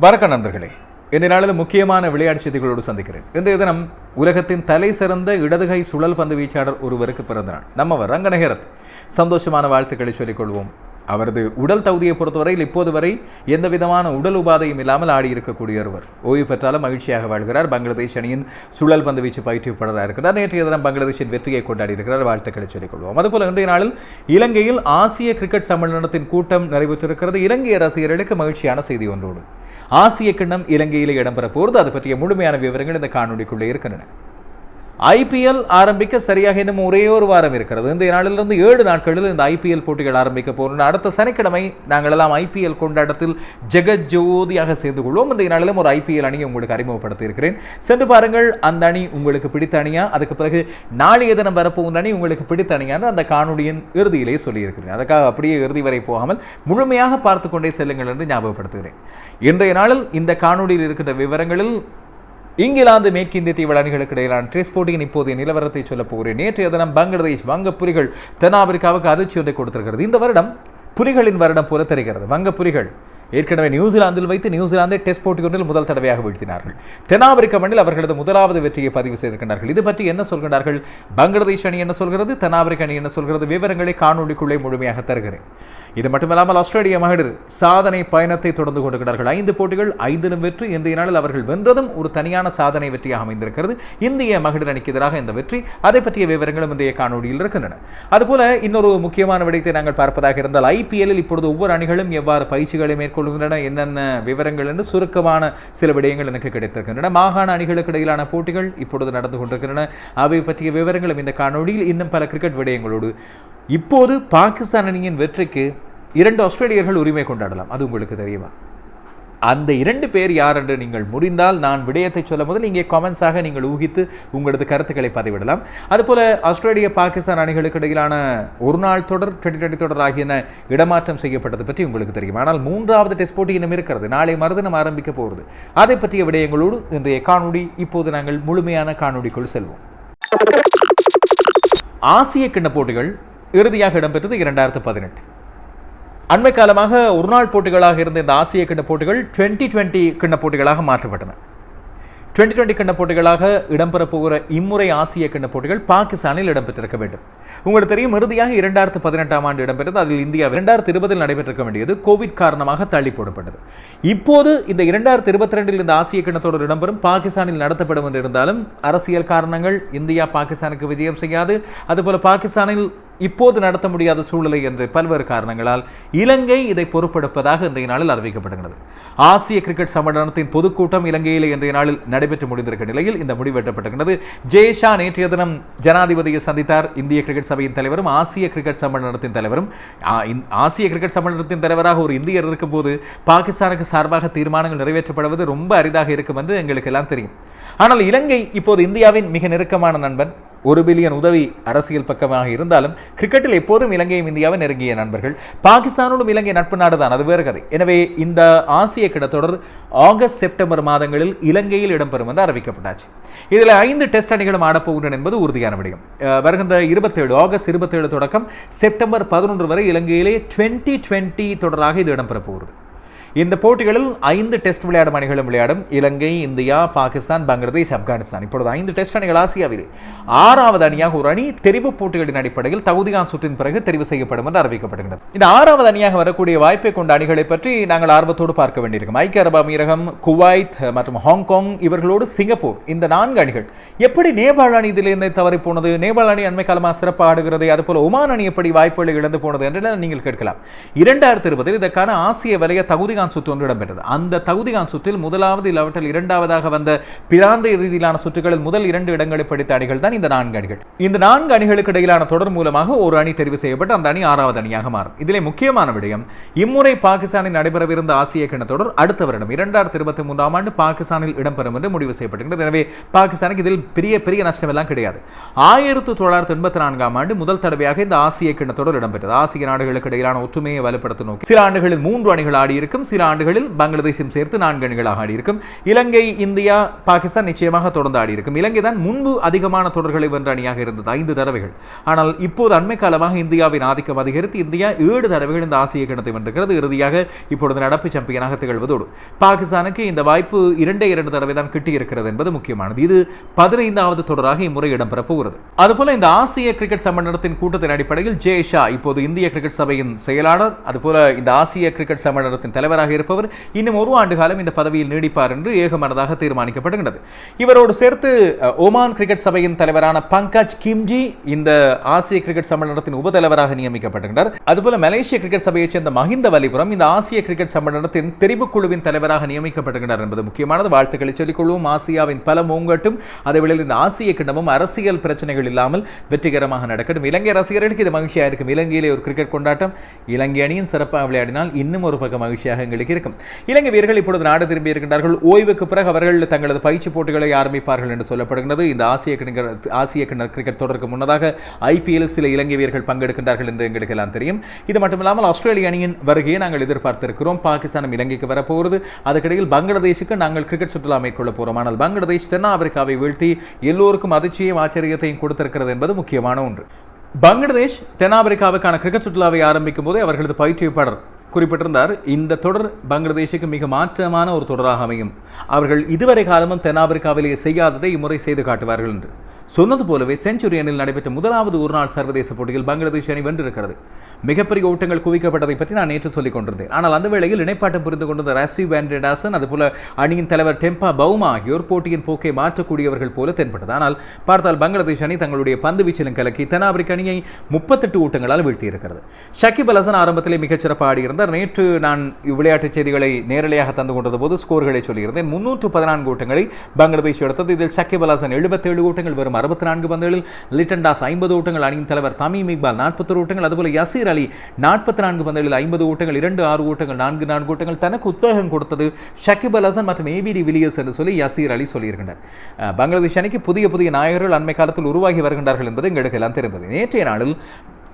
வணக்கம் நண்பர்களே. இந்த நாளில் முக்கியமான விளையாட்டு செய்திகளோடு சந்திக்கிறேன். இன்றைய தினம் உலகத்தின் தலை சிறந்த இடதுகை சுழல் பந்து வீச்சாளர் ஒருவருக்கு பிறந்த நாள் நம்மவர் ரங்கநகரத். சந்தோஷமான வாழ்த்துக்களை சொல்லிக்கொள்வோம் அவரது உடல் தகுதியை பொறுத்தவரையில் இப்போது வரை எந்த விதமான உடல் உபாதையும் இல்லாமல் ஆடி இருக்கக்கூடிய ஒருவர். ஓய்வு பெற்றாலும் மகிழ்ச்சியாக வாழ்கிறார். பங்களாதேஷ் அணியின் சுழல் பந்து வீச்சு பயிற்றுவிப்பாளராக இருக்கிறார். நேற்றைய தினம் பங்களாதேஷின் வெற்றியை கொண்டாடி இருக்கிறார். வாழ்த்துக்களை சொல்லிக்கொள்வோம் அதுபோல் இன்றைய நாளில் இலங்கையில் ஆசிய கிரிக்கெட் சம்மேளனத்தின் கூட்டம் நடைபெற்றிருக்கிறது. இலங்கை ரசிகர்களுக்கு மகிழ்ச்சியான செய்தி ஒன்றோடு. ஆசிய கிண்ணம் இலங்கையில் இடம்பெற போகிறது. அது பற்றிய முழுமையான விவரங்கள் இந்த காணொலிக்குள்ளே இருக்கின்றன. ஐபிஎல் ஆரம்பிக்க சரியாக இன்னும் ஒரே ஒரு வாரம் இருக்கிறது. இந்த நாளிலிருந்து ஏழு நாட்களில் இந்த ஐபிஎல் போட்டிகள் ஆரம்பிக்க போகிறோம் அடுத்த சனிக்கிழமை நாங்கள் எல்லாம் ஐபிஎல் கொண்டாட்டத்தில் ஜெகஜோதியாக சேர்ந்து கொள்வோம். இந்த நாளிலும் ஒரு ஐபிஎல் அணியை உங்களுக்கு அறிமுகப்படுத்தி இருக்கிறேன் சென்று பாருங்கள் அந்த அணி உங்களுக்கு பிடித்த அணியா? அதுக்கு பிறகு நாளைய தினம் வரப்போகிற அணி உங்களுக்கு பிடித்த அணியான்னு அந்த காணொலியின் இறுதியிலே சொல்லியிருக்கிறேன். அதுக்காக அப்படியே இறுதி வரை போகாமல் முழுமையாக பார்த்து கொண்டே செல்லுங்கள் என்று ஞாபகப்படுத்துகிறேன். இன்றைய நாளில் இந்த காணொலியில் இருக்கின்ற விவரங்களில் இங்கிலாந்து மேற்கிந்திய தீவு அணிகளுக்கு இடையிலான டெஸ்ட் போட்டியின் இப்போதைய நிலவரத்தை சொல்லப் போகிறேன். நேற்றைய தினம் பங்களாதேஷ் வங்க புலிகள் தென்னாப்பிரிக்காவுக்கு அதிர்ச்சி ஒன்றை கொடுத்திருக்கிறது. இந்த வருடம் புலிகளின் வருடம் போல தெரிகிறது. வங்க புலிகள் ஏற்கனவே நியூசிலாந்தில் வைத்து நியூசிலாந்தை டெஸ்ட் போட்டி ஒன்றில் முதல் தடவையாக வீழ்த்தினார்கள். தென்னாப்பிரிக்க மண்ணில் அவர்களது முதலாவது வெற்றியை பதிவு செய்திருக்கிறார்கள் இது பற்றி என்ன சொல்கிறார்கள் பங்களாதேஷ் அணி என்ன சொல்கிறது? தென்னாப்பிரிக்க அணி என்ன சொல்கிறது? விவரங்களை காணொலிக்குள்ளே முழுமையாக தருகிறேன். இது மட்டுமல்லாமல் ஆஸ்திரேலிய மகளிர் சாதனை பயணத்தை தொடர்ந்து கொண்டிருக்கிறார்கள். ஐந்து போட்டிகள் ஐந்திலும் வெற்றி. இன்றைய நாளில் அவர்கள் வென்றதும் ஒரு தனியான சாதனை வெற்றியாக அமைந்திருக்கிறது. இந்திய மகளிர் அணிக்கு எதிராக இந்த வெற்றி. அதை பற்றிய விவரங்களும் இன்றைய காணொலியில் இருக்கின்றன. அதுபோல இன்னொரு முக்கியமான விடயத்தை நாங்கள் பார்ப்பதாக இருந்தால் ஐபிஎல்லில் இப்பொழுது ஒவ்வொரு அணிகளும் எவ்வாறு பயிற்சிகளை மேற்கொள்கின்றன என்னென்ன விவரங்கள் என்று சுருக்கமான சில விடயங்கள் எனக்கு கிடைத்திருக்கின்றன. மாகாண அணிகளுக்கு இடையிலான போட்டிகள் இப்பொழுது நடந்து கொண்டிருக்கின்றன. அவை பற்றிய விவரங்களும் இந்த காணொலியில் இன்னும் பல கிரிக்கெட் விடயங்களோடு. இப்போது பாகிஸ்தான் அணியின் வெற்றிக்கு இரண்டு ஆஸ்திரேலியர்கள் உரிமை கொண்டாடலாம். அது உங்களுக்கு தெரியுமா? அந்த இரண்டு பேர் யார் என்று நீங்கள் முடிந்தால் நான் விடயத்தை சொல்லும் போது இங்கே கமெண்ட்ஸாக நீங்கள் ஊகித்து உங்களது கருத்துக்களை பதிவிடலாம். அதுபோல ஆஸ்திரேலிய பாகிஸ்தான் அணிகளுக்கு இடையிலான ஒரு நாள் தொடர் டுவெண்ட்டி டுவெண்ட்டி தொடர் ஆகியன இடமாற்றம் செய்யப்பட்டது பற்றி உங்களுக்கு தெரியும். ஆனால் மூன்றாவது டெஸ்ட் போட்டி இன்னும் இருக்கிறது. நாளை மறுதினம் ஆரம்பிக்க போகிறது. அதை பற்றிய விடயங்களோடு இன்றைய காணொளி இப்போது நாங்கள் முழுமையான காணொளிக்குள் செல்வோம். ஆசிய கிண்ண போட்டிகள் இறுதியாக இடம்பெற்றது இரண்டாயிரத்து பதினெட்டு. அண்மை காலமாக ஒரு நாள் போட்டிகளாக இருந்த இந்த ஆசிய கிண்ண போட்டிகள் டுவெண்ட்டி டுவெண்ட்டி கிண்ண போட்டிகளாக மாற்றப்பட்டன. டுவெண்ட்டி டுவெண்ட்டி கிண்ண போட்டிகளாக இடம்பெற போகிற இம்முறை ஆசிய கிண்ண போட்டிகள் பாகிஸ்தானில் இடம்பெற்றிருக்க வேண்டும். உங்களுக்கு தெரியும் இறுதியாக இரண்டாயிரத்து பதினெட்டாம் ஆண்டு இடம்பெற்றது. அதில் இந்தியா இரண்டாயிரத்து இருபதில் நடைபெற்றிருக்க வேண்டியது. கோவிட் காரணமாக தள்ளி போடப்பட்டது. இப்போது இந்த இரண்டாயிரத்து இருபத்தி ரெண்டில் இந்த ஆசிய கிண்ணத்தொடர் இடம்பெறும். பாகிஸ்தானில் நடத்தப்படும் என்று இருந்தாலும் அரசியல் காரணங்கள் இந்தியா பாகிஸ்தானுக்கு விஜயம் செய்யாது. அதுபோல பாகிஸ்தானில் இப்போது நடத்த முடியாத சூழ்நிலை என்று பல்வேறு காரணங்களால் இலங்கை இதை பொறுப்பெடுப்பதாக இன்றைய நாளில் அறிவிக்கப்படுகிறது. ஆசிய கிரிக்கெட் சம்மேளனத்தின் பொதுக்கூட்டம் இலங்கையில் இன்றைய நாளில் நடைபெற்று முடிந்திருக்க நிலையில் இந்த முடிவு எட்டப்பட்டிருக்கிறது. ஜெய்ஷா நேற்றைய தினம் ஜனாதிபதியை சந்தித்தார் இந்திய கிரிக்கெட் சபையின் தலைவரும் ஆசிய கிரிக்கெட் சம்மேளனத்தின் தலைவரும். ஆசிய கிரிக்கெட் சம்மேளனத்தின் தலைவராக ஒரு இந்தியர் இருக்கும்போது பாகிஸ்தானுக்கு சார்பாக தீர்மானங்கள் நிறைவேற்றப்படுவது ரொம்ப அரிதாக இருக்கும் என்று எங்களுக்கு எல்லாம் தெரியும். ஆனால் இலங்கை இப்போது இந்தியாவின் மிக நெருக்கமான நண்பன் ஒரு பில்லியன் உதவி அரசியல் பக்கமாக இருந்தாலும் கிரிக்கெட்டில் எப்போதும் இலங்கையும் இந்தியாவும் நெருங்கிய நண்பர்கள். பாகிஸ்தானோடும் இலங்கை நட்பு நாடு தான் அது வேறு கதை. எனவே இந்த ஆசிய கிடத்தொடர் ஆகஸ்ட் செப்டம்பர் மாதங்களில் இலங்கையில் இடம்பெறும் என்று அறிவிக்கப்பட்டாச்சு. இதில் ஐந்து டெஸ்ட் அணிகளும் ஆடப்போகின்றன என்பது உறுதியான விடயம். வருகின்ற இருபத்தேழு ஆகஸ்ட் இருபத்தேழு தொடக்கம் செப்டம்பர் பதினொன்று வரை இலங்கையிலே டுவெண்ட்டி டுவெண்ட்டி தொடராக இது இடம்பெறப் போகிறது. இந்த போட்டிகளில் ஐந்து டெஸ்ட் விளையாடும் அணிகளும் விளையாடும் இலங்கை இந்தியா பாகிஸ்தான் பங்களாதேஷ் ஆப்கானிஸ்தான். இப்பொழுது ஐந்து டெஸ்ட் அணிகள் ஆசியாவில். ஆறாவது அணியாக ஒரு அணி தெரிவு போட்டிகளின் அடிப்படையில் தகுதிகான் சுற்றின் பிறகு தெரிவு செய்யப்படும் என்று அறிவிக்கப்படுகிறது இந்த ஆறாவது அணியாக வரக்கூடிய வாய்ப்பை கொண்ட அணிகளை பற்றி நாங்கள் ஆர்வத்தோடு பார்க்க வேண்டியிருக்கும். ஐக்கிய அரபு அமீரகம் குவைத் மற்றும் ஹாங்காங் இவர்களோடு சிங்கப்பூர். இந்த நான்கு அணிகள் எப்படி நேபாள் அணி இதிலிருந்து தவறி போனது? நேபாள் அணி அண்மை காலமாக சிறப்பாக ஆடுகிறது. அதுபோல ஒமான் அணி எப்படி வாய்ப்புகளை இழந்து போனது? என்று நீங்கள் கேட்கலாம். இரண்டாயிரத்தி இருபதில் இதற்கான ஆசிய வலைய தகுதிகான் சுற்று ஒன்று இடம்பெற்றது. அந்த தகுதிகான் சுற்றில் முதலாவது இல்லாவற்றில் இரண்டாவதாக வந்த பிராந்த ரீதியிலான சுற்றுகளில் முதல் இரண்டு இடங்களை படித்த அணிகள் தான் இந்த நான்கு அணிகள். இந்த நான்கு அணிகளுக்கு இடையிலான தொடர் மூலமாக ஒரு அணி தெரிவு செய்யப்பட்டு அந்த அணி ஆறாவது அணியாக மாறும். இதிலே முக்கியமான விடயம் இம்முறை பாகிஸ்தானில் நடைபெறவிருந்த ஆசிய கிண தொடர் அடுத்த வருடம் இரண்டாயிரத்தி இருபத்தி மூன்றாம் ஆண்டு பாகிஸ்தானில் இடம்பெறும் என்று முடிவு செய்யப்பட்டிருக்கிறது. எனவே பாகிஸ்தானுக்கு இதில் பெரிய பெரிய நஷ்டம் எல்லாம் கிடையாது. ஆயிரத்தி தொள்ளாயிரத்தி எண்பத்தி நான்காம் ஆண்டு முதல் தடவையாக இந்த ஆசிய கிண தொடர் இடம்பெற்றது. ஆசிய நாடுகளுக்கு இடையிலான ஒற்றுமையை வலுப்படுத்த நோக்கி சில ஆண்டுகளில் மூன்று அணிகள் ஆடியிருக்கும் சில ஆண்டுகளில் பங்களாதேஷும் சேர்த்து நான்கு அணிகளாக ஆடியிருக்கும். இலங்கை இந்தியா பாகிஸ்தான் நிச்சயமாக தொடர்ந்து ஆடியிருக்கும். இலங்கை தான் முன்பு அதிகமான தொடர்களை வென்ற அணியாக இருந்தது ஐந்து தடவைகள். ஆனால் இப்போது அண்மை காலமாக இந்தியாவின் ஆதிக்கம் அதிகரித்து இந்தியா ஏழு தடவைகள் இந்த ஆசிய கிணத்தை வென்றிருக்கிறது. இறுதியாக இப்பொழுது நடப்பு சாம்பியனாக திகழ்வதோடு பாகிஸ்தானுக்கு இந்த வாய்ப்பு இரண்டே இரண்டு தடவை தான் கிட்டியிருக்கிறது என்பது முக்கியமானது. இது பதினைந்தாவது தொடராக இம்முறை இடம்பெறப் போகிறது. அதுபோல இந்த ஆசிய கிரிக்கெட் சம்மேளனத்தின் கூட்டத்தின் அடிப்படையில் ஜே ஷா இப்போது இந்திய கிரிக்கெட் சபையின் செயலாளர். அதுபோல இந்த ஆசிய கிரிக்கெட் சம்மேளனத்தின் தலைவராக அமைச்சராக இருப்பவர் இன்னும் ஒரு ஆண்டு காலம் இந்த பதவியில் நீடிப்பார் என்று ஏகமனதாக தீர்மானிக்கப்படுகிறது இவரோடு சேர்த்து ஒமான் கிரிக்கெட் சபையின் தலைவரான பங்கஜ் கிம்ஜி இந்த ஆசிய கிரிக்கெட் சம்மேளனத்தின் உபதலைவராக நியமிக்கப்படுகின்றார் அதுபோல மலேசிய கிரிக்கெட் சபையைச் சேர்ந்த மஹிந்த வலிபுரம் இந்த ஆசிய கிரிக்கெட் சம்மேளனத்தின் தெரிவுக்குழுவின் தலைவராக நியமிக்கப்படுகின்றார் என்பது முக்கியமானது. வாழ்த்துக்களை சொல்லிக்கொள்வோம் ஆசியாவின் பல மூங்கட்டும் அதேவேளையில் இந்த ஆசிய கிண்ணமும் அரசியல் பிரச்சனைகள் இல்லாமல் வெற்றிகரமாக நடக்கட்டும். இலங்கை ரசிகர்களுக்கு இது மகிழ்ச்சியாக இருக்கும் இலங்கையிலே ஒரு கிரிக்கெட் கொண்டாட்டம். இலங்கை அணியின் சிறப்பாக விளையாடினால் இன்னும் ஒரு பக்கம் மகிழ்ச்சியாக எங்களுக்கு இருக்கும். இலங்கை வீரர்கள் இப்பொழுது நாடு திரும்பி இருக்கின்றார்கள். ஓய்வுக்கு பிறகு அவர்கள் தங்களது பயிற்சி போட்டிகளை ஆரம்பிப்பார்கள் என்று சொல்லப்படுகிறது இந்த ஆசிய கிண்ண ஆசிய கிண்ண கிரிக்கெட் தொடருக்கு முன்னதாக ஐபிஎல் சில இலங்கை வீரர்கள் பங்கெடுக்கின்றார்கள் என்று எங்களுக்கு எல்லாம் தெரியும். இது மட்டுமில்லாமல் ஆஸ்திரேலிய அணியின் வருகையை நாங்கள் எதிர்பார்த்திருக்கிறோம். பாகிஸ்தானும் இலங்கைக்கு வரப்போகிறது. அதுக்கிடையில் பங்களாதேஷுக்கு நாங்கள் கிரிக்கெட் சுற்றுலா மேற்கொள்ள போகிறோம் ஆனால் பங்களாதேஷ் தென்னாப்பிரிக்காவை வீழ்த்தி எல்லோருக்கும் அதிர்ச்சியையும் ஆச்சரியத்தையும் கொடுத்திருக்கிறது என்பது முக்கியமான ஒன்று. பங்களாதேஷ் தென்னாப்பிரிக்காவுக்கான கிரிக்கெட் சுற்றுலாவை ஆரம்பிக்கும் போதே அவர்களது பயிற்றுவிப்பாளர் குறிப்பிட்டிருந்தார் இந்த தொடர் பங்களாதேஷுக்கு மிக மாற்றமான ஒரு தொடராக அமையும். அவர்கள் இதுவரை காலமும் தென்னாப்பிரிக்காவிலேயே செய்யாததை இம்முறை செய்து காட்டுவார்கள் என்று. சொன்னது போலவே செஞ்சுரியனில் நடைபெற்ற முதலாவது ஒருநாள் சர்வதேச போட்டியில் பங்களாதேஷ் அணி வென்றிருக்கிறது. மிகப்பெரிய ஓட்டங்கள் குவிக்கப்பட்டதை பற்றி நான் நேற்று சொல்லிக் கொண்டிருந்தேன். ஆனால் அந்த வேளையில் இணைப்பாட்டம் புரிந்து கொண்டிருந்த ராசி வேண்டடாசன் அதுபோல அணியின் தலைவர் டெம்பா பவுமா ஆகியோர் போட்டியின் போக்கை மாற்றக்கூடியவர்கள் போல தென்பட்டது. ஆனால் பார்த்தால் பங்களாதேஷ் அணி தங்களுடைய பந்து வீச்சிலும் கலக்கி தென்னாப்பிரிக்க அணியை முப்பத்தெட்டு ஓட்டங்களால் வீழ்த்தியிருக்கிறது. ஷக்கிப் அல் ஹசன் ஆரம்பத்திலே மிகச்சிறப்பாக ஆடியிருந்தார். நேற்று நான் விளையாட்டுச் செய்திகளை நேரலையாக தந்து கொண்டது போது ஸ்கோர்களை சொல்லியிருந்தேன். முன்னூற்று பதினான்கு ஓட்டங்களை பங்களாதேஷ் எடுத்தது. இதில் ஷக்கிப் அல் ஹசன் எழுபத்தேழு ஓட்டங்கள் வெறும் அறுபத்தி நான்கு பந்துகளில் லிட்டன் டாஸ் ஐம்பது ஓட்டங்கள் அணியின் தலைவர் தமீம் இக்பால் நாற்பத்தொரு ஓட்டங்கள் அதுபோல யசீர் அலி நாற்பத்தி நான்கு பந்துகளில் ஐம்பது ஓட்டங்கள் இரண்டு ஆறு ஓட்டங்கள் நான்கு நான்கு ஓட்டங்கள் தனக்கு உத்வேகம் கொடுத்தது ஷக்கிப் அல் ஹசன் மற்றும் ஏபிடி வில்லியர்ஸ் என்று சொல்லி யசீர் அலி சொல்லியிருக்கின்றனர் பங்களாதேஷ் அணிக்கு புதிய புதிய நாயகர்கள் அண்மை காலத்தில் உருவாகி வருகின்றார்கள் என்பது எங்களுக்கு எல்லாம் தெரிந்தது. நேற்றைய நாளில்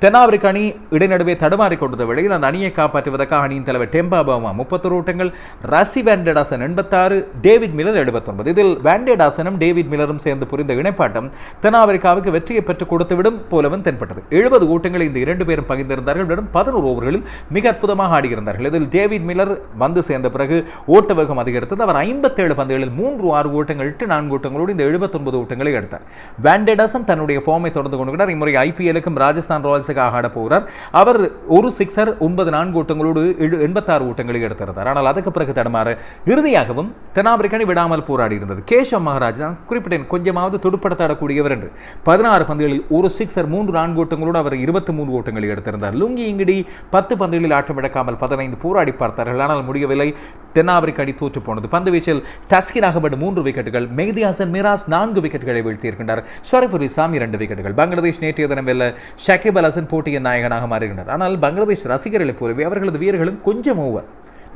தென்னாப்பிரிக்க அணி இடைநடுவே தடுமாறி கொண்டத வேளையில் அந்த அணியை காப்பாற்றுவதற்காக அணியின் தலைவர் டெம்பா பவமா முப்பத்தொரு ஓட்டங்கள் ரசி வேண்டடாசன் எண்பத்தாறு டேவிட் மில்லர் எழுபத்தொன்பது. இதில் வேண்டடாசனும் டேவிட் மில்லரும் சேர்ந்து புரிந்த இணைப்பாட்டம் தென்னாப்பிரிக்காவுக்கு வெற்றியை பெற்றுக் கொடுத்துவிடும் போலவும் தென்பட்டது. எழுபது ஓட்டங்களை இந்த இரண்டு பேரும் பகிர்ந்திருந்தார்கள். வெறும் பதினோரு ஓவர்களில் மிக அற்புதமாக ஆடியிருந்தார்கள். இதில் டேவிட் மில்லர் வந்து சேர்ந்த பிறகு ஓட்ட வேகம் அதிகரித்தது. அவர் ஐம்பத்தேழு பந்துகளில் மூன்று ஆறு ஓட்டங்கள் எட்டு நான்கு ஓட்டங்களோடு இந்த எழுபத்தொன்பது ஓட்டங்களை எடுத்தார். வேண்டடாசன் தன்னுடைய ஃபார்மை தொடர்ந்து கொண்டுகிறார். இம்முறை ஐபிஎலுக்கும் ராஜஸ்தான் ராயல்ஸுக்காக ஆட போகிறார் அவர் ஒரு சிக்ஸர் ஒன்பது நான்கு ஓட்டங்களோடு எழு எண்பத்தாறு ஓட்டங்களை எடுத்திருந்தார். ஆனால் அதுக்கு பிறகு தடுமாற இறுதியாகவும் தென்னாப்பிரிக்கனை விடாமல் போராடி இருந்தது. கேஷவ் மகாராஜ் தான் குறிப்பிட்டேன் கொஞ்சமாவது துடுப்படுத்தாடக்கூடியவர் என்று. பதினாறு பந்துகளில் ஒரு சிக்ஸர் மூன்று நான்கு ஓட்டங்களோடு அவர் இருபத்தி மூன்று ஓட்டங்களை எடுத்திருந்தார். லுங்கி இங்கிடி பத்து பந்துகளில் ஆட்டம் இழக்காமல் பதினைந்து போராடி பார்த்தார்கள். ஆனால் முடியவில்லை. தென்னாப்பிரிக்க அணி தோற்று போனது. பந்து வீச்சில் டஸ்கின் அகமது மூன்று விக்கெட்டுகள் மெஹதி ஹசன் மிராஸ் நான்கு விக்கெட்டுகளை வீழ்த்தியிருக்கின்றார். ஷரீஃபுர் இஸ்லாம் இரண்டு விக்கெட்டுகள். பங்களாதேஷ் நேற்றைய தினம் வெல்ல ஷகிப் அல் ஹசன் போட்டியின் நாயகனாக மாறுகின்றார். ஆனால் பங்களாதேஷ் ரசிகர்களைப் போலவே அவர்களது வீரர்களும் கொஞ்சம் ஓவர்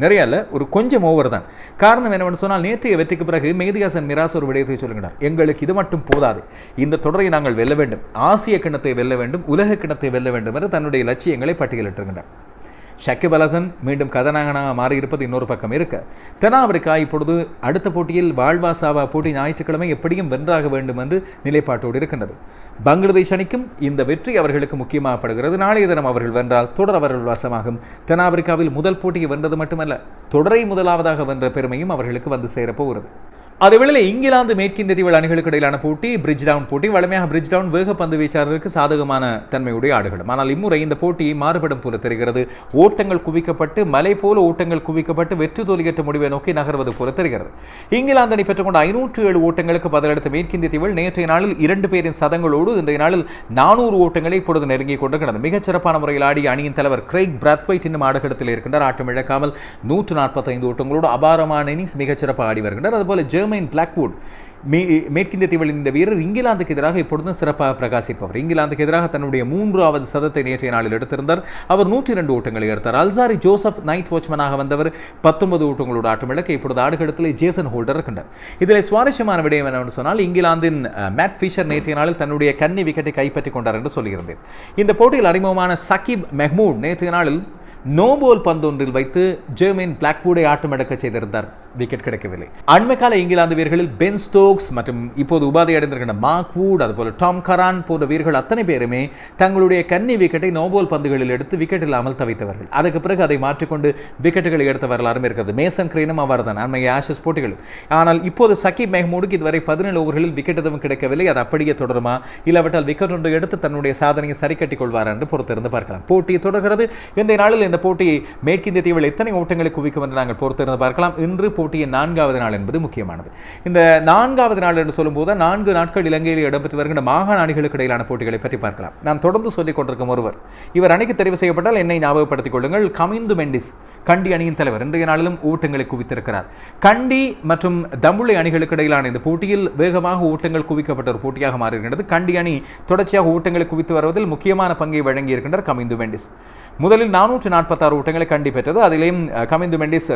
நிறைய ஒரு கொஞ்சம் ஓவர் தான். காரணம் என்னவென்று சொன்னால் நேற்றைய வெற்றிக்கு பிறகு மெஹதிஹாசன் மிராஸ் ஒரு விடயத்தை சொல்லுகிறார் எங்களுக்கு இது மட்டும் போதாது. இந்த தொடரை நாங்கள் வெல்ல வேண்டும். ஆசிய கிண்ணத்தை வெல்ல வேண்டும். உலக கிண்ணத்தை வெல்ல வேண்டும் என்று தன்னுடைய லட்சியங்களை பட்டியலிட்டிருக்கின்றார். ஷக்கிப் அலசன் மீண்டும் கதாநாயகனாக மாறியிருப்பது இன்னொரு பக்கம் இருக்க. தென்னாப்பிரிக்கா இப்பொழுது அடுத்த போட்டியில் வாழ்வா சாவா போட்டி ஞாயிற்றுக்கிழமை எப்படியும் வென்றாக வேண்டும் என்று நிலைப்பாட்டோடு இருக்கின்றது. பங்களாதேஷ் அணிக்கும் இந்த வெற்றி அவர்களுக்கு முக்கியமாகப்படுகிறது. நாளைய தினம் அவர்கள் வென்றால் தொடர் அவர்கள் வசமாகும் தென்னாப்பிரிக்காவில் முதல் போட்டியை வென்றது மட்டுமல்ல தொடரை முதலாவதாக வென்ற பெருமையும் அவர்களுக்கு வந்து சேரப்போகிறது. அதேவேளையில் இங்கிலாந்து மேற்கிந்திய தீவு அணிகளுக்கு இடையிலான போட்டி பிரிட்ஜ் டவுன் போட்டி. வலிமையாக பிரிட்ஜ் டவுன் வேக பந்து வீச்சாளருக்கு சாதகமான தன்மையுடைய ஆடுகளும். ஆனால் இம்முறை இந்த போட்டி மாறுபடும் போல தெரிகிறது. ஓட்டங்கள் குவிக்கப்பட்டு மலை போல ஓட்டங்கள் குவிக்கப்பட்டு வெற்றி தோல்வியற்ற முடிவை நோக்கி நகர்வது போல தெரிகிறது. இங்கிலாந்து அணி பெற்றுக்கொண்ட ஐநூற்று ஏழு ஓட்டங்களுக்கு பதிலளித்த மேற்கிந்திய தீவில் நேற்றைய நாளில் இரண்டு பேரின் சதங்களோடு இன்றைய நாளில் நானூறு ஓட்டங்களை இப்பொழுது நெருங்கிக் கொண்டிருக்கிறது. மிகச் சிறப்பான முறையில் ஆடிய அணியின் தலைவர் கிரைக் பிராத்வைட் இன்னும் ஆடுகளத்தில் இருக்கின்றார். ஆட்டம் இழக்காமல் நூற்று நாற்பத்தைந்து ஓட்டங்களோடு அபாரமான இன்னிங்ஸ் மிகச்சிறப்பாக ஆடி வருகின்றார். அதுபோல ஜெர்மைன் பிளாக்வுட் மே மேற்கிந்திய தீவில் இந்த வீரர் இங்கிலாந்துக்கு எதிராக இப்பொழுதும் சிறப்பாக பிரகாசிப்பவர். இங்கிலாந்துக்கு எதிராக தன்னுடைய மூன்றாவது சதத்தை நேற்றைய நாளில் எடுத்திருந்தார். அவர் நூற்றி இரண்டு ஓட்டங்களை எடுத்தார். அல்சாரி ஜோசப் நைட் வாட்ச்மேனாக வந்தவர். பத்தொன்பது ஓட்டங்களோட ஆட்டம் இழக்க இப்பொழுது ஆடுகளத்தில் ஜேசன் ஹோல்டர் இருக்கின்றார். இதில் சுவாரஸ்யமான விடயம் என்னவென்று சொன்னால் இங்கிலாந்தின் மேட் ஃபிஷர் நேற்றைய நாளில் தன்னுடைய கன்னி விக்கெட்டை கைப்பற்றிக் கொண்டார் என்று சொல்லியிருந்தேன். இந்த போட்டியில் அறிமுகமான சகிப் மெஹ்மூட் நேற்றைய நாளில் நோபோல் பந்தொன்றில் வைத்து ஜெர்மன் பிளாக்வுடை ஆட்டமிழக்க செய்திருந்தார். விக்கெட் கிடைக்கவில்லை. அண்மை கால இங்கிலாந்து வீரர்களில் பென் ஸ்டோக்ஸ் மற்றும் இப்போது உபாதை அடைந்திருக்கின்ற மார்க் வூட் அதுபோல டாம் கரான் போன்ற வீரர்கள் அத்தனை பேருமே தங்களுடைய கன்னி விக்கெட்டை நோபோல் பந்துகளில் எடுத்து விக்கெட் இல்லாமல் தவித்தவர்கள். அதுக்கு பிறகு அதை மாற்றிக்கொண்டு விக்கெட்டுகளை எடுத்த வரலாறும் இருக்கிறது. மேசன் கிரீனும் அவர் தான் அண்மைய ஆஷஸ் போட்டிகள் ஆனால் இப்போது சகிப் மெஹமூடுக்கு இதுவரை பதினேழு ஓவர்களில் விக்கெட் எதுவும் கிடைக்கவில்லை. அது அப்படியே தொடருமா? இல்லாவிட்டால் விக்கெட் ஒன்று எடுத்து தன்னுடைய சாதனையை சரி கட்டிக் கொள்வார் என்று பொறுத்திருந்து பார்க்கலாம். போட்டி தொடர்கிறது. இந்த நாளில் இந்த போட்டியை மேற்கிந்திய தீவில் எத்தனை ஓட்டங்களை குவிக்கும் என்று நாங்கள் பொறுத்திருந்து பார்க்கலாம். இன்று போட்டியின் நான்காவது நாள் என்பது முக்கியமானது. இந்த நான்காவது நாள் என்று சொல்லும்போது நான்கு நாட்கள் இலங்கையில் இடம்பெற்று வருகின்ற மாகாண அணிகளுக்கு இடையிலான போட்டிகளை பற்றி பார்க்கலாம். நான் தொடர்ந்து சொல்லிக் கொண்டிருக்கும் ஒருவர். இவர் அணிக்கு தெரிவு செய்யப்பட்டால் என்னை ஞாபகப்படுத்திக் கொள்ளுங்கள். கமிந்து மெண்டிஸ் கண்டி அணியின் தலைவர். இன்றைய நாளிலும் ஓட்டங்களை குவித்திருக்கிறார். கண்டி மற்றும் தம்புளை அணிகளுக்கு இடையிலான இந்த போட்டியில் வேகமாக ஓட்டங்கள் குவிக்கப்பட்ட ஒரு போட்டியாக மாறுகின்றது கண்டி அணி தொடர்ச்சியாக ஓட்டங்களை குவித்து வருவதில் முக்கியமான பங்கை வழங்கி இருக்கின்றார் கமிந்து மெண்டிஸ். முதலில் நானூற்று நாற்பத்தாறு ஓட்டங்களை கண்டி பெற்றது அதிலேயும் கமிந்து மெண்டிஸ்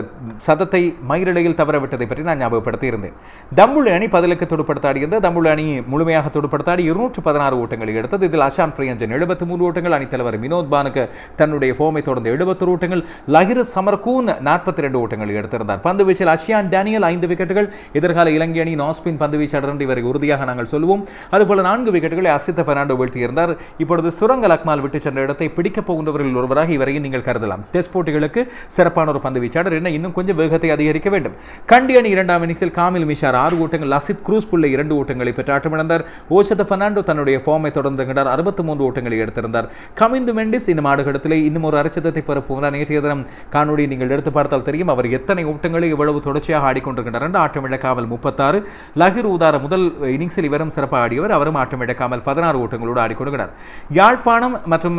சதத்தை மயிரிழையில் தவறவிட்டதை பற்றி நான் ஞாபகப்படுத்தி இருந்தேன் தம்புள் அணி பதிலுக்கு துடுப்படுத்தாடியது தம்புள் அணி முழுமையாக துடுப்படுத்தாடி இருநூற்று பதினாறு ஓட்டங்களை எடுத்தது. இதில் அஷான் பிரியஞ்சன் எழுபத்தி மூன்று ஓட்டங்கள் அணித்தலைவர் வினோத் பானுக்கு தன்னுடைய ஃபோமை தொடர்ந்து எழுபத்தொரு ஓட்டங்கள் லஹிரு சமர்கூன் நாற்பத்தி ரெண்டு ஓட்டங்களை எடுத்திருந்தார். பந்து வீச்சில் அஷியான் டேனியல் ஐந்து விக்கெட்டுகள் எதிர்கால இலங்கை அணி நாஸ்பின் பந்து வீச்சாளர் என்று இவரை உறுதியாக நாங்கள் சொல்லுவோம். அதுபோல நான்கு விக்கெட்டுகளை அசித்த பெர்னாண்டோ வீழ்த்தியிருந்தார். இப்பொழுது சுரங்க லக்மால் விட்டு சென்ற இடத்தை பிடிக்கப் போகின்றவர்கள் ஒருவராக இவரையும் நீங்கள் கருதலாம். டெஸ்ட் போட்டிகளுக்கு சிறப்பான ஒரு பந்து வீச்சாளர். என்ன இன்னும் கொஞ்சம் வேகத்தை அதிகரிக்க வேண்டும். கண்டி அணி இரண்டாம் இன்னிங்ஸில் காமில் மிஷார் ஆறு ஓட்டங்கள் லசித் க்ரூஸ் புள்ளை இரண்டு ஓட்டங்களை பெற்று ஆட்டமிழந்தார். ஓசத பெர்னாண்டோ தன்னுடைய ஃபார்மை தொடர்ந்துகின்றார் அறுபத்தி மூன்று ஓட்டங்களை எடுத்திருந்தார். கமிந்து மெண்டிஸ் இந்த மாடுகளத்திலே இன்னும் ஒரு அரைச்சதத்தை பரப்புகிறார் நேற்றைய தினம் காணொலி நீங்கள் எடுத்து பார்த்தால் தெரியும் அவர் எத்தனை ஓட்டங்களை இவ்வளவு தொடர்ச்சியாக ஆடிக்கொண்டிருக்கின்றார் என்று ஆட்டம் இழக்காமல் முப்பத்தாறு. லஹிர் உதார முதல் இன்னிங்ஸில் இவரும் சிறப்பாக ஆடியவர். அவரும் ஆட்டம் இழக்காமல் பதினாறு ஓட்டங்களோடு ஆடிக்கொண்டிருக்கிறார். யாழ்ப்பாணம் மற்றும்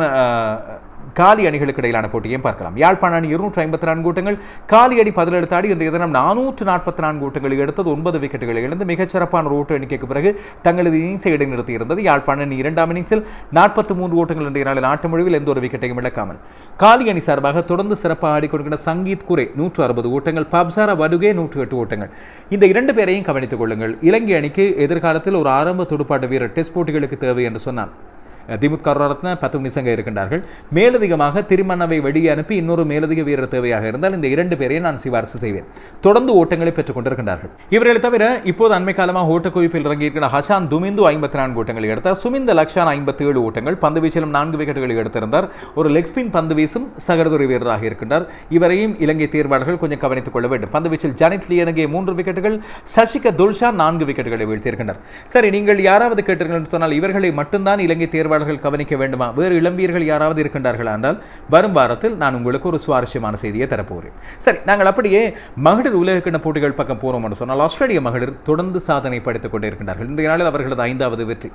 காலி அணிகளுக்கு இடையிலான போட்டியையும் பார்க்கலாம். யாழ்ப்பாண அணி இருநூற்றி ஐம்பத்தி நான்கு ஓட்டங்கள் காலி அணி பதினெடுத்து ஆடி இந்த தினம் நானூற்று நாற்பத்தி நான்கு ஓட்டங்களை எடுத்தது ஒன்பது விக்கெட்டுகளை இழந்து மிகச்சிறப்பான ஒரு ஓட்ட எண்ணிக்கைக்கு பிறகு தங்களது இன்னிங்ஸை இடைநிறுத்தி இருந்தது. யாழ்ப்பாண அணி இரண்டாம் இன்னிங்ஸில் நாற்பத்தி மூன்று ஓட்டங்கள் இன்றைய நாளில் நாட்டு முழுவில் எந்த ஒரு விக்கெட்டையும் இழக்காமல். காலி அணி சார்பாக தொடர்ந்து சிறப்பாக ஆடிக்கொண்டிருக்கிற சங்கீத் குரே நூற்று அறுபது ஓட்டங்கள் பப்சாரா வருகே நூற்று எட்டு ஓட்டங்கள். இந்த இரண்டு பேரையும் கவனித்துக் கொள்ளுங்கள். இலங்கை அணிக்கு எதிர்காலத்தில் ஒரு ஆரம்ப துடுப்பாட்ட வீரர் டெஸ்ட் போட்டிகளுக்கு தேவை என்று சொன்னான் திமுக கருணரத்ன பத்து நிசங்க இருக்கின்றார்கள். மேலதிகமாக திருமணவை வெளியே அனுப்பி இன்னொரு மேலதிக வீரர் தேவையாக இருந்தால் இந்த இரண்டு பேரையும் நான் சிபாரிசு செய்வேன். தொடர்ந்து ஓட்டங்களை பெற்றுக் கொண்டிருக்கின்றார்கள். இவர்களை தவிர இப்போது அண்மை காலமாக ஓட்ட குவிப்பில் இறங்கியிருக்கிற ஹசான் துமிந்து ஐம்பத்தி நான்கு ஓட்டங்களை எடுத்தார். சுமிந்த லக்ஷான் ஐம்பத்தி ஏழு ஓட்டங்கள் பந்து வீச்சிலும் நான்கு விக்கெட்டுகளை எடுத்திருந்தார். ஒரு லெக் ஸ்பின் பந்து வீசும் சகடதுறை வீரராக இருக்கின்றார். இவரையும் இலங்கை தேர்வாளர்கள் கொஞ்சம் கவனித்துக் கொள்ள வேண்டும். பந்து வீச்சில் ஜனித் லியனகே மூன்று விக்கெட்டுகள் சசிக துல்ஷா நான்கு விக்கெட்டுகளை வீழ்த்தியிருக்கின்றனர். சரி நீங்கள் யாராவது கேட்டீர்கள் சொன்னால் இவர்களை மட்டும்தான் இலங்கை பார்வையாளர்கள் கவனிக்க வேண்டுமா? வேறு இளம்பியர்கள் யாராவது இருக்கின்றார்களா என்றால் வரும் வாரத்தில் நான் உங்களுக்கு ஒரு சுவாரஸ்யமான செய்தியை தரப்போகிறேன். சரி நாங்கள் அப்படியே மகளிர் உலகக்கிண போட்டிகள் பக்கம் போகிறோம் என்று சொன்னால் ஆஸ்திரேலிய மகளிர் தொடர்ந்து சாதனை படைத்துக் கொண்டே இருக்கின்றார்கள். இன்றைய நாளில் அவர்களது ஐந்தாவது வெற்றி.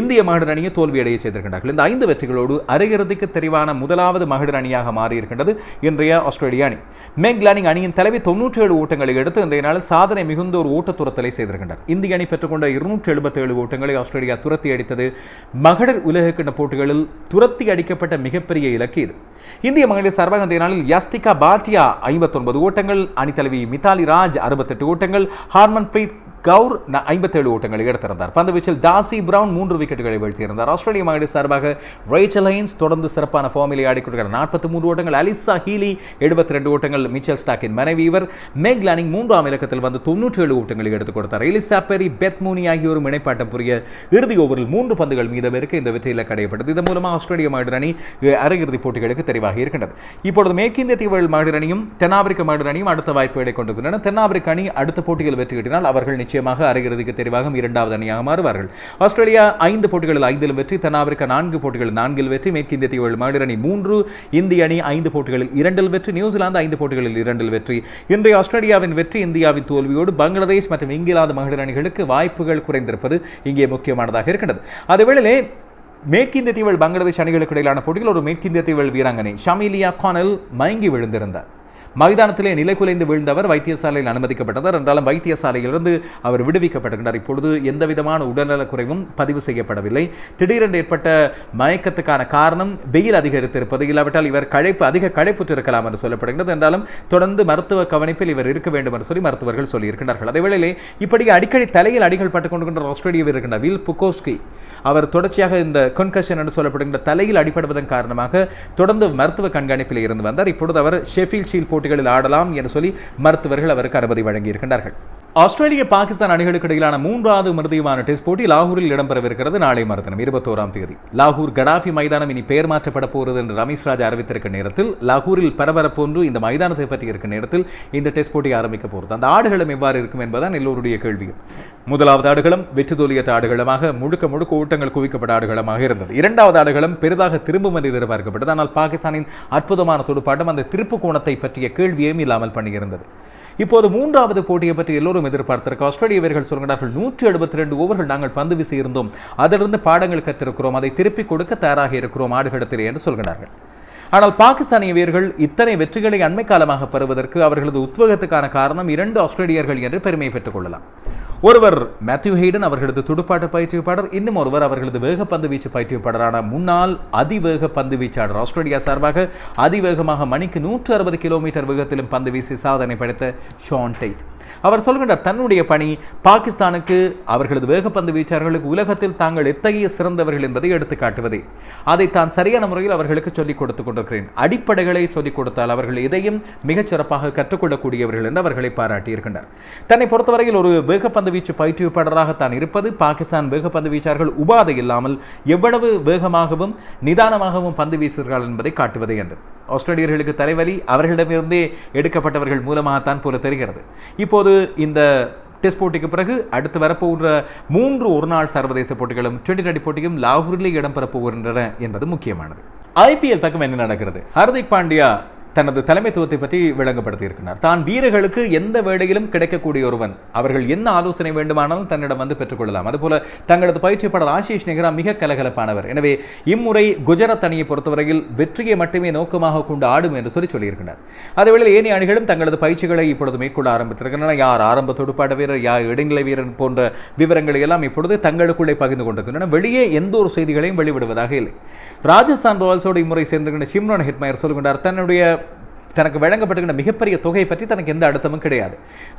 இந்திய மகளிர் அணியை தோல்வியடைய செய்திருக்கின்றார்கள். இந்த ஐந்து வெற்றிகளோடு அரையிறுதிக்கு தெரிவான முதலாவது மகளிர் அணியாக மாறியிருக்கின்றது இன்றைய ஆஸ்திரேலிய அணி. மேக்லானிங் அணியின் தலைவி தொன்னூற்றி ஏழு ஓட்டங்களை எடுத்து இன்றைய நாளில் சாதனை மிகுந்த ஒரு ஓட்ட துரத்தலை செய்திருக்கின்றார். இந்திய அணி பெற்றுக்கொண்ட இருநூற்றி எழுபத்தேழு ஓட்டங்களை ஆஸ்திரேலியா துரத்தி அடித்தது மகளிர் உலக உலகக்கிண்ண போட்டிகளில் துரத்தி அடிக்கப்பட்ட மிகப்பெரிய இலக்கு இது. இந்திய மகளிர் சார்பாக நாளில் யாஸ்டிகா பாட்டியா ஐம்பத்தொன்பது ஓட்டங்கள் அணித்தலைவி மிதாலி ராஜ் அறுபத்தெட்டு ஓட்டங்கள் ஹார்மன் பிரீத் கவுர் ஐம்பத்தேழு ஓட்டங்களை எடுத்திருந்தார். பந்து வீச்சில் டாசி பிரவுன் மூன்று விக்கெட்டுகளை வீழ்த்தியிருந்தார். ஆஸ்திரேலிய மகளிர் சார்பாக ரைச்சல் ஹைன்ஸ் தொடர்ந்து சிறப்பான ஃபார்மிலை ஆடிக்கொண்டிருக்கிறார். நாற்பத்தி மூன்று ஓட்டங்கள். அலிசா ஹீலி எழுபத்தி ரெண்டு ஓட்டங்கள். மிச்சல் ஸ்டாக்கின் மனைவி இவர். மேக் லானிங் மூன்றாம் இலக்கத்தில் வந்து தொன்னூற்றி ஏழு ஓட்டங்களை எடுத்துக் கொடுத்தார். எலிசா பெரி பெத் மூனி ஆகியோரும் இணைப்பாட்டம் புரிய இறுதி ஓவரில் மூன்று பந்துகள் மீதமிருக்கு. இந்த வெற்றியில் கடையப்பட்டது இதன் மூலமாக ஆஸ்திரேலிய மகளிர் அணி அரையிறுதி போட்டிகளுக்கு தெரிவாக இருக்கின்றது. இப்பொழுது மேற்கிந்திய தீவுகள் மகளிர் அணியும் தென்னாப்பிரிக்க மகளிர் அணியும் அடுத்த வாய்ப்புகளை கொண்டிருக்கின்றன. தென்னாப்பிரிக்க அணி அடுத்த போட்டியில் வெற்றி கிட்டினால் அவர்கள் நிச்சயமாக அரையிறுதிக்கு தெரிவாகும் இரண்டாவது அணியாக மாறுவார்கள். ஆஸ்திரேலியா ஐந்து போட்டிகளில் ஐந்திலும் வெற்றி தென்னாப்பிரிக்கா நான்கு போட்டிகளில் நான்கில் வெற்றி மேற்கிந்திய தீவுகள் மகளிர் அணி மூன்று இந்திய அணி ஐந்து போட்டிகளில் இரண்டில் வெற்றி நியூசிலாந்து ஐந்து போட்டிகளில் இரண்டில் வெற்றி. இன்றைய ஆஸ்திரேலியாவின் வெற்றி இந்தியாவின் தோல்வியோடு பங்களாதேஷ் மற்றும் இங்கிலாந்து மகளிர் அணிகளுக்கு வாய்ப்புகள் குறைந்திருப்பது இங்கே முக்கியமானதாக இருக்கின்றது. அதேவேளை மேற்கிந்திய தீவுகள் பங்களாதேஷ் அணிகளுக்கு இடையிலான போட்டியில் ஒரு மேற்கிந்திய தீவுகள் வீராங்கனை ஷமிலியா கானல் மயங்கி விழுந்திருந்தார். மைதானத்திலே நிலைகுலைந்து வீழ்ந்தவர் வைத்தியசாலையில் அனுமதிக்கப்பட்டவர். என்றாலும் வைத்தியசாலையிலிருந்து அவர் விடுவிக்கப்பட்டிருக்கிறார். இப்பொழுது எந்த விதமான உடல்நலக் குறைவும் பதிவு செய்யப்படவில்லை. திடீரென்று ஏற்பட்ட மயக்கத்துக்கான காரணம் வெயில் அதிகரித்திருப்பது. இல்லாவிட்டால் இவர் களைப்பு அதிக களைப்புற்றிருக்கலாம் என்று சொல்லப்படுகிறது என்றாலும் தொடர்ந்து மருத்துவ கவனிப்பில் இவர் இருக்க வேண்டும் என்று சொல்லி மருத்துவர்கள் சொல்லியிருக்கிறார்கள் அதேவேளையிலே இப்படி அடிக்கடி தலையில் அடிகள் பட்டுக் கொண்டிருக்கின்ற ஆஸ்திரேலிய வீரர் இருக்கின்ற வில் புகோஸ்கி அவர் தொடர்ச்சியாக இந்த கொன்கஷன் என்று சொல்லப்படுகின்ற தலையில் அடிபடுவதன் காரணமாக தொடர்ந்து மருத்துவ கண்காணிப்பில் இருந்து வந்தார். இப்பொழுது அவர் ஷெஃபீல் ஷீல் போட்டிகளில் ஆடலாம் என சொல்லி மருத்துவர்கள் அவருக்கு அனுமதி வழங்கியிருக்கின்றார்கள். ஆஸ்திரேலிய பாகிஸ்தான் அணிகளுக்கு இடையிலான மூன்றாவது மருதியமான டெஸ்ட் போட்டி லாகூரில் இடம்பெறவிருக்கிறது. நாளை மறுதினம் இருபத்தோராம் தேதி. லாகூர் கடாஃபி மைதானம் இனி பெயர் மாற்றப்பட போகிறது என்று ரமேஷ் ராஜ் அறிவித்திருக்க நேரத்தில் லாகூரில் பரபரப்பு ஒன்று இந்த மைதானத்தை பற்றி இருக்க நேரத்தில் இந்த டெஸ்ட் போட்டி ஆரம்பிக்க போகிறது. அந்த ஆடுகளம் எவ்வாறு இருக்கும் என்பதுதான் எல்லோருடைய கேள்வியும். முதலாவது ஆடுகளம் வெற்றி தோலியத்த ஆடுகளமாக முழுக்க முழுக்க ஓட்டங்கள் குவிக்கப்பட்ட ஆடுகளமாக இருந்தது. இரண்டாவது ஆடுகளம் பெரிதாக திரும்பும் என்று எதிர்பார்க்கப்பட்டது. ஆனால் பாகிஸ்தானின் அற்புதமான துடுப்பாட்டம் அந்த திருப்பு கோணத்தை பற்றிய கேள்வியும் இல்லாமல் பண்ணியிருந்தது. இப்போது மூன்றாவது போட்டியை பற்றி எல்லோரும் எதிர்பார்த்திருக்க ஆஸ்திரேலிய வீரர்கள் சொல்கிறார்கள் நூற்றி எழுபத்தி ரெண்டு ஓவர்கள் நாங்கள் பந்து வீசி இருந்தோம் அதிலிருந்து பாடங்கள் கற்றிருக்கிறோம். அதை திருப்பி கொடுக்க தயாராக இருக்கிறோம். ஆடுகளத்திலே என்று சொல்கிறார்கள். ஆனால் பாகிஸ்தானிய வீரர்கள் இத்தனை வெற்றிகளை அண்மை காலமாக பெறுவதற்கு அவர்களது உத்வேகத்துக்கான காரணம் இரண்டு ஆஸ்திரேலியர்கள் என்று பெருமை பெற்றுக் கொள்ளலாம். ஒருவர் மேத்யூ ஹெய்டன் அவர்களது துடுப்பாட்ட பயிற்றுவிப்பாளர் இன்னும் ஒருவர் அவர்களது வேகப்பந்து வீச்சு பயிற்றுவிப்பாளரான முன்னாள் அதிவேக பந்து வீச்சாளர். ஆஸ்திரேலியா சார்பாக அதிவேகமாக மணிக்கு நூற்று அறுபது கிலோமீட்டர் வேகத்திலும் பந்து வீசி சாதனை படைத்த ஷான் டெய்ட். அவர் சொல்கின்றார் தன்னுடைய பணி பாகிஸ்தானுக்கு அவர்களது வேகப்பந்து வீச்சாளர்களுக்கு உலகத்தில் தாங்கள் எத்தகைய சிறந்தவர்கள் என்பதை எடுத்து காட்டுவதே. அதை தான் சரியான முறையில் அவர்களுக்கு சொல்லிக் கொடுத்துக் கொண்டிருக்கிறேன். அடிப்படைகளை சொல்லிக் கொடுத்தால் அவர்கள் எதையும் மிகச் சிறப்பாக கற்றுக்கொள்ளக்கூடியவர்கள் என்று அவர்களை பாராட்டியிருக்கின்றனர் தன்னை பொறுத்தவரையில் ஒரு வேகப்பந்து வீச்சு பயிற்றுவிப்பாளராக தான் இருப்பது பாகிஸ்தான் வேகப்பந்து வீச்சாளர்கள் உபாதை இல்லாமல் எவ்வளவு வேகமாகவும் நிதானமாகவும் பந்து வீசுகிறார்கள் என்பதை காட்டுவது என்று. ஆஸ்திரேலியர்களுக்கு தலைவலி அவர்களிடமிருந்தே எடுக்கப்பட்டவர்கள் மூலமாகத்தான் போல தெரிகிறது. இப்போ இப்போது இந்த டெஸ்ட் போட்டிக்கு பிறகு அடுத்து வரப்போகிற மூன்று ஒருநாள் சர்வதேச போட்டிகளும் டுவெண்டி டுவெண்டி போட்டியும் லாகூரிலே இடம்பெறப் போகின்றன என்பது முக்கியமானது. ஐபிஎல் பக்கம் என்ன நடக்கிறது? ஹர்திக் பாண்டியா தனது தலைமைத்துவத்தை பற்றி விளங்கப்படுத்தி இருக்கிறார் தான் வீரர்களுக்கு எந்த வேளையிலும் கிடைக்கக்கூடிய ஒருவன் அவர்கள் என்ன ஆலோசனை வேண்டுமானாலும் தன்னிடம் வந்து பெற்றுக்கொள்ளலாம். அதுபோல தங்களது பயிற்சியாளர் ஆஷிஷ் நெஹ்ரா மிக கலகலப்பானவர். எனவே இம்முறை குஜராத் அணியை பொறுத்தவரையில் வெற்றியை மட்டுமே நோக்கமாக கொண்டு ஆடும் என்று சொல்லி சொல்லியிருக்கிறார். அதேவேளை ஏனைய அணிகளும் தங்களது பயிற்சிகளை இப்பொழுது மேற்கொள்ள ஆரம்பித்திருக்கின்றன. யார் ஆரம்ப துடுப்பாட வீரர் யார் இடைநிலை வீரர் போன்ற விவரங்களை எல்லாம் இப்பொழுது தங்களுக்குள்ளே பகிர்ந்து கொண்டிருக்கின்றன. வெளியே எந்த ஒரு செய்திகளையும் வெளிவிடுவதாக இல்லை. ராஜஸ்தான் ராயல்ஸோடு இம்முறை சேர்ந்திருக்கின்ற சிம்ரான் ஹெட்மயர் சொல்கின்றார் தன்னுடைய தனக்கு வழங்கப்பட்டிருக்கிற மிகப்பெரிய தொகையை பற்றி தனக்கு எந்த அழுத்தமும் கிடையாது.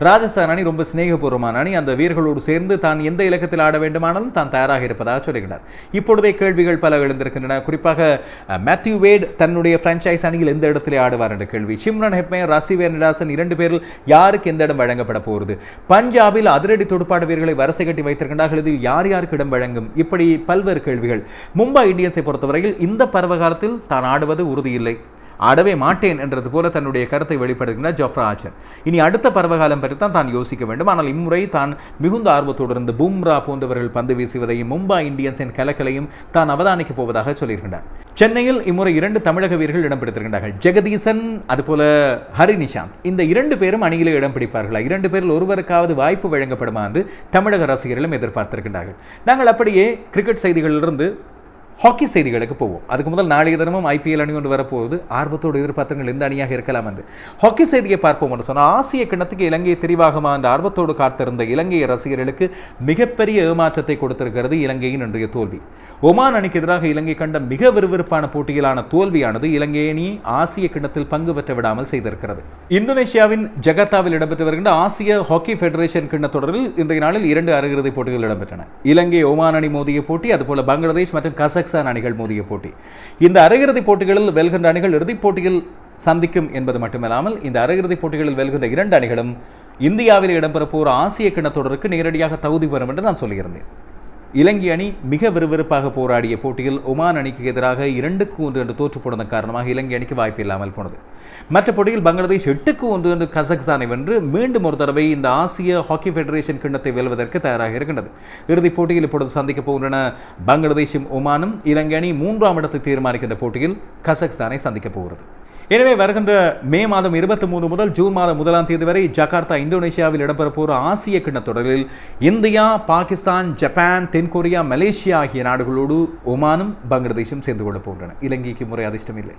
ராஜஸ்தான் அணி ரொம்ப சிநேகபூர்வமான அணி. அந்த வீரர்களோடு சேர்ந்து தான் எந்த இலக்கத்தில் ஆட வேண்டுமானாலும் தான் தயாராக இருப்பதாக சொல்லுகிறார். இப்பொழுதே கேள்விகள் பல எழுந்திருக்கின்றன. குறிப்பாக மேத்யூ வேட் தன்னுடைய பிரான்ச்சைஸ் அணியில் எந்த இடத்திலே ஆடுவார் என்ற கேள்வி. சிம்ரன் ஹெப்மேயர் ரசிவேர் நிடாசன் இரண்டு பேரில் யாருக்கு எந்த இடம் வழங்கப்பட போகிறது? பஞ்சாபில் அதிரடி துடுப்பாட்ட வீரர்களை வரிசை கட்டி வைத்திருக்கின்றார்கள். இதில் யார் யாருக்கு இடம் வழங்கும்? இப்படி பல்வேறு கேள்விகள். மும்பை இந்தியன்ஸை பொறுத்தவரையில் இந்த பருவகாலத்தில் தான் ஆடுவது உறுதியில்லை. ஆடவே மாட்டேன் என்றது போல தன்னுடைய கருத்தை வெளிப்படுத்துகின்றார் ஜோஃப்ரா ஆச்சர். இனி அடுத்த பருவகாலம் பற்றி தான் தான் யோசிக்க வேண்டும். ஆனால் இம்முறை தான் மிகுந்த ஆர்வத்தோடு இருந்து பும்ரா போன்றவர்கள் பந்து வீசுவதையும் மும்பை இந்தியன்ஸின் கலக்கலையும் தான் அவதானிக்கப் போவதாக சொல்லியிருக்கின்றார். சென்னையில் இம்முறை இரண்டு தமிழக வீரர்கள் இடம் பிடித்திருக்கின்றார்கள். ஜெகதீசன் அதுபோல ஹரி நிஷாந்த் இந்த இரண்டு பேரும் அணியிலே இடம் பிடிப்பார்களா? இரண்டு பேரில் ஒருவருக்காவது வாய்ப்பு வழங்கப்படுமா என்று தமிழக ரசிகர்களும் எதிர்பார்த்திருக்கின்றார்கள். நாங்கள் அப்படியே கிரிக்கெட் செய்திகளிலிருந்து ஹாக்கி செய்திகளுக்கு போவோம். அதுக்கு முதல் நாளைய தினமும் ஐபிஎல் அணி ஒன்று வரப்போகுது. ஆர்வத்தோடு எதிர்பார்த்தங்கள் எந்த அணியாக இருக்கலாம் என்று. ஹாக்கி செய்தியை பார்ப்போம் என்று சொன்னால் ஆசிய கிணத்துக்கு இலங்கை தெரிவாகமா என்ற ஆர்வத்தோடு காத்திருந்த இலங்கை ரசிகர்களுக்கு மிகப்பெரிய ஏமாற்றத்தை கொடுத்திருக்கிறது இலங்கையின் இன்றைய தோல்வி. ஒமான் அணிக்கு எதிராக இலங்கை கண்ட மிக விறுவிறுப்பான போட்டியிலான தோல்வியானது இலங்கை அணி ஆசிய கிண்ணத்தில் பங்கு பெற்ற விடாமல் செய்திருக்கிறது. இந்தோனேஷியாவின் ஜகத்தாவில் இடம்பெற்று வருகின்ற ஆசிய ஹாக்கி ஃபெடரேஷன் கிண்ண தொடரில் இன்றைய நாளில் இரண்டு அரையிறுதிப் போட்டிகள் இடம்பெற்றன. இலங்கை ஒமான் அணி மோதிய போட்டி அதுபோல பங்களாதேஷ் மற்றும் கசக் கசக்ஸ்தான் அணிகள் மோதிய போட்டி. இந்த அரையிறுதிப் போட்டிகளில் வெல்கின்ற அணிகள் இறுதிப் போட்டியில் சந்திக்கும் என்பது மட்டுமல்லாமல் இந்த அரையிறுதிப் போட்டிகளில் வெல்கின்ற இரண்டு அணிகளும் இந்தியாவில் இடம்பெறப்போர் ஆசிய கிண்ண தொடருக்கு நேரடியாக தகுதி பெறும் என்று நான் சொல்லியிருந்தேன். இலங்கை அணி மிக விறுவிறுப்பாக போராடிய போட்டியில் ஒமான் அணிக்கு எதிராக இரண்டுக்கு ஒன்று என்று தோற்று போனதன் காரணமாக இலங்கை அணிக்கு வாய்ப்பு இல்லாமல் போனது. மற்ற போட்டியில் பங்களாதேஷ் எட்டுக்கு ஒன்று என்று கசக்ஸ்தானை வென்று மீண்டும் ஒரு தடவை இந்த ஆசிய ஹாக்கி ஃபெடரேஷன் கிண்ணத்தை வெல்வதற்கு தயாராக இருக்கின்றது. இறுதிப் போட்டியில் இப்பொழுது சந்திக்கப் போகின்றன பங்களாதேஷும் ஒமானும். இலங்கை அணி மூன்றாம் இடத்தை தீர்மானிக்கின்ற போட்டியில் கசக்ஸ்தானை சந்திக்கப் போகிறது. எனவே வருகின்ற மே மாதம் இருபத்தி மூணு முதல் ஜூன் மாதம் முதலாம் தேதி வரை ஜகார்த்தா இந்தோனேஷியாவில் இடம்பெற போகிற ஆசிய கிண்ண தொடரில் இந்தியா பாகிஸ்தான் ஜப்பான் தென்கொரியா மலேசியா ஆகிய நாடுகளோடு ஒமானும் பங்களாதேஷும் சேர்ந்து கொள்ள போகின்றன. இலங்கைக்கு முறை அதிர்ஷ்டம் இல்லை